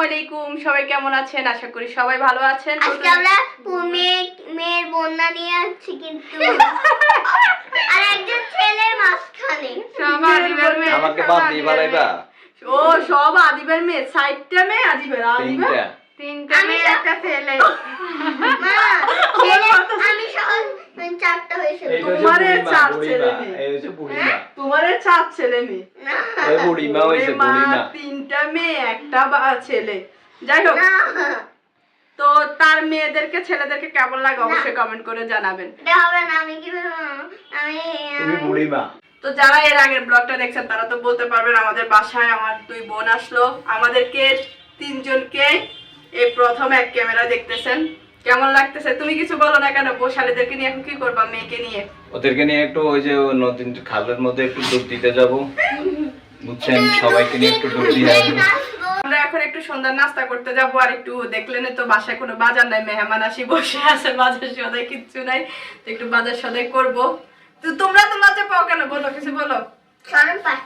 আলাইকুম সবাই কেমন আছেন? আশা করি সবাই ভালো আছেন। আজকে আমরা মেয়ে মেয়ের বন্যা নিয়ে আসছি কিন্তু। আর একজন ছেলের মাঝখানে। মেয়ে আমাকে বাদ দিয়ে ও সব আদিবের মেয়ে সাইডটা মেয়ে আদিবের আদিবের? তিনটা। মেয়ে একটা ছেলে। মা আমি সহ চারটা হয়েছে। তোমারে চার ছেলে এই হচ্ছে বুড়িমা। তোমার চার ছেলে মেয়ে। বুড়িমা হয়েছে বুড়িমা। তিনটা মেয়ে একটা বা ছেলে। যাই হোক তো তার মেয়েদেরকে ছেলেদেরকে কেমন লাগে অবশ্যই কমেন্ট করে জানাবেন। এটা হবে না আমি কি আমি বুড়িমা। তো যারা এর আগের ব্লগটা দেখছেন তারা তো বলতে পারবেন আমাদের বাসায় আমার দুই বোন আসলো। আমাদেরকে তিনজনকে এই প্রথম এক ক্যামেরা দেখতেছেন। কেমন লাগতেছে? তুমি কিছু বলো না কেন? বসালেদেরকে নিয়ে এখন কি করবা মেয়েকে নিয়ে? ওদেরকে নিয়ে একটু ওই যে নদীর খালের মধ্যে একটু ডুব দিতে যাব। বুঝছেন? সবাইকে নিয়ে একটু ডুব দিয়ে আসব। আমরা এখন একটু সন্ধ্যার নাস্তা করতে যাব আর একটু দেখলেন তো বাসায় কোনো বাজার নাই মেহমান আসি বসে আছে বাজার সদাই কিচ্ছু নাই। তো একটু বাজার সদাই করব। তো তোমরা তো লজ্জা পাও কেন? বলো কিছু বলো। পায়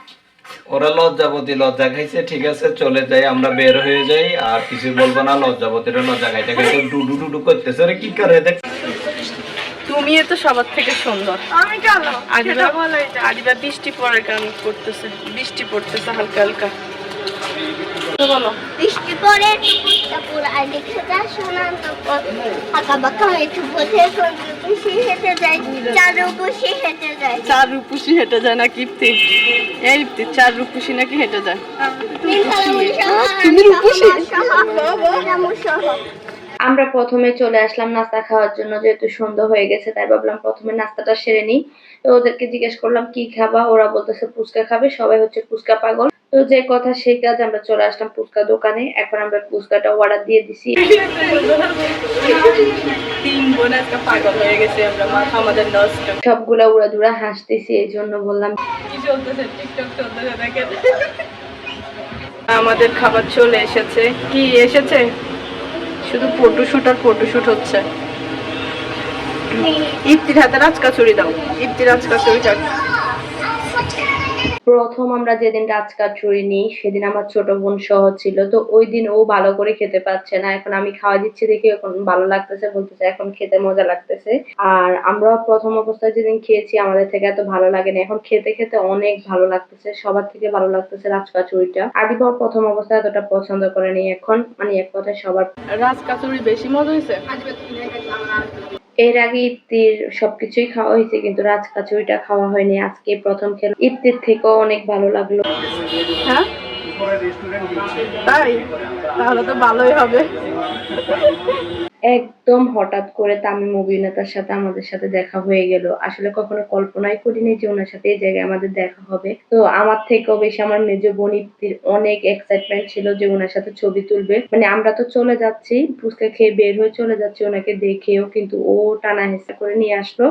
ওরা লজ্জাবতী লজ্জা খাইছে ঠিক আছে চলে যাই আমরা বের হয়ে যাই আর কিছু বলব না লজ্জাবতীরা লজ্জা খাইতে খাইতে ডুডু ডুডু করতেছে। ওরা কি করে দেখ। তুমি তো সবার থেকে সুন্দর। আমি কেন আদিবা আদিবা বৃষ্টি পড়ার কারণ করতেছে। বৃষ্টি পড়তেছে হালকা হালকা। তো বলো। বৃষ্টি পরে টুকুরটা পুরো আর দেখে যা শোনা তারপর আঁকা বাঁকা একটু বসে খুশি হেঁটে যায় চার খুশি হেঁটে যায় চার রূপুষি হেঁটে যায় না কিপ্তি এই ইপ্তি চার রূপুষি নাকি হেঁটে যায়? তিন খালামণি সহ তুমি রূপসী? আমরা প্রথমে চলে আসলাম নাস্তা খাওয়ার জন্য যেহেতু সন্ধ্যা হয়ে গেছে তাই ভাবলাম প্রথমে নাস্তাটা সেরে নিই। তো ওদেরকে জিজ্ঞেস করলাম কি খাবা? ওরা বলতেছে ফুচকা খাবে। সবাই হচ্ছে ফুচকা পাগল। তো যে কথা সেই কাজ আমরা চলে আসলাম ফুচকা দোকানে। এখন আমরা ফুচকাটা অর্ডার দিয়ে দিছি। হয়ে সবগুলা উড়াদুরা হাসতেছি এই জন্য বললাম। আমাদের খাবার চলে এসেছে। কি এসেছে? শুধু ফটোশুট আর ফটোশুট হচ্ছে। ইফতির হাতে রাজকাচুরি দাও। ইফতির রাজকাচুরি চাক প্রথম আমরা যেদিন রাজকাচুরি নিই, সেদিন আমার ছোট বোন সহ ছিল। তো ওই দিন ও ভালো করে খেতে পারছে না। এখন আমি খাওয়া দিচ্ছি দেখে এখন ভালো লাগতেছে, বলতেছে এখন খেতে মজা লাগতেছে। আর আমরা প্রথম অবস্থায় যেদিন খেয়েছি, আমাদের থেকে এত ভালো লাগে না। এখন খেতে খেতে অনেক ভালো লাগতেছে, সবার থেকে ভালো লাগতেছে রাজকাচুরিটা আদিবা প্রথম অবস্থায় এতটা পছন্দ করেনি। এখন মানে এক কথায় সবার রাজকাচুরি বেশি মজা হয়েছে এর আগে ইফতির সবকিছুই খাওয়া হয়েছে, কিন্তু রাজকাচুরিটা খাওয়া হয়নি। আজকে প্রথম খেলো। ইফতির থেকেও অনেক ভালো লাগল। হ্যাঁ? তাই? তাহলে তো ভালোই হবে। একদম হঠাৎ করে তামিম অভিনেতার সাথে আমাদের সাথে দেখা হয়ে গেল। আসলে কখনো কল্পনাই করিনি যে ওনার সাথে এই জায়গায় আমাদের দেখা হবে। তো আমার থেকেও বেশি আমার মেজ বনিতির অনেক এক্সাইটমেন্ট ছিল যে ওনার সাথে ছবি তুলবে। মানে আমরা তো চলে যাচ্ছি, ফুচকা খেয়ে বের হয়ে চলে যাচ্ছি ওনাকে দেখেও, কিন্তু ও টানা হেসা করে নিয়ে আসলো।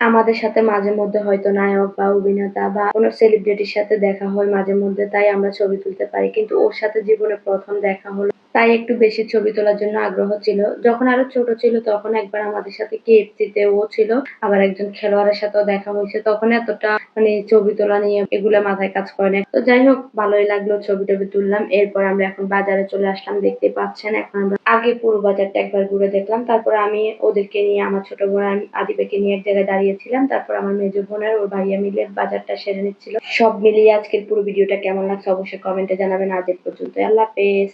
আমাদের সাথে মাঝে মধ্যে হয়তো নায়ক বা অভিনেতা বা কোনো সেলিব্রিটির সাথে দেখা হয় মাঝে মধ্যে, তাই আমরা ছবি তুলতে পারি। কিন্তু ওর সাথে জীবনে প্রথম দেখা হলো তাই একটু বেশি ছবি তোলার জন্য আগ্রহ ছিল। যখন আরও ছোট ছিল, তখন একবার আমাদের সাথে কেএফসিতে ও ছিল। আবার একজন খেলোয়াড়ের সাথেও দেখা হয়েছে। তখন এতটা মানে ছবি তোলা নিয়ে এগুলো মাথায় কাজ করে না তো যাই হোক, ভালোই লাগল ছবি টবি তুললাম। এরপর আমরা এখন বাজারে চলে আসলাম। দেখতে পাচ্ছেন, এখন আমরা আগে পুরো বাজারটা একবার ঘুরে দেখলাম। তারপর আমি ওদেরকে নিয়ে, আমার ছোট বোন আদিবাকে নিয়ে এক জায়গায় দাঁড়িয়েছিলাম। তারপর আমার মেজ বোনের, ওর ভাইয়া মিলে বাজারটা সেরে নিচ্ছিল। সব মিলিয়ে আজকের পুরো ভিডিওটা কেমন লাগছে অবশ্যই কমেন্টে জানাবেন। আজ পর্যন্ত আল্লাহ হাফেজ।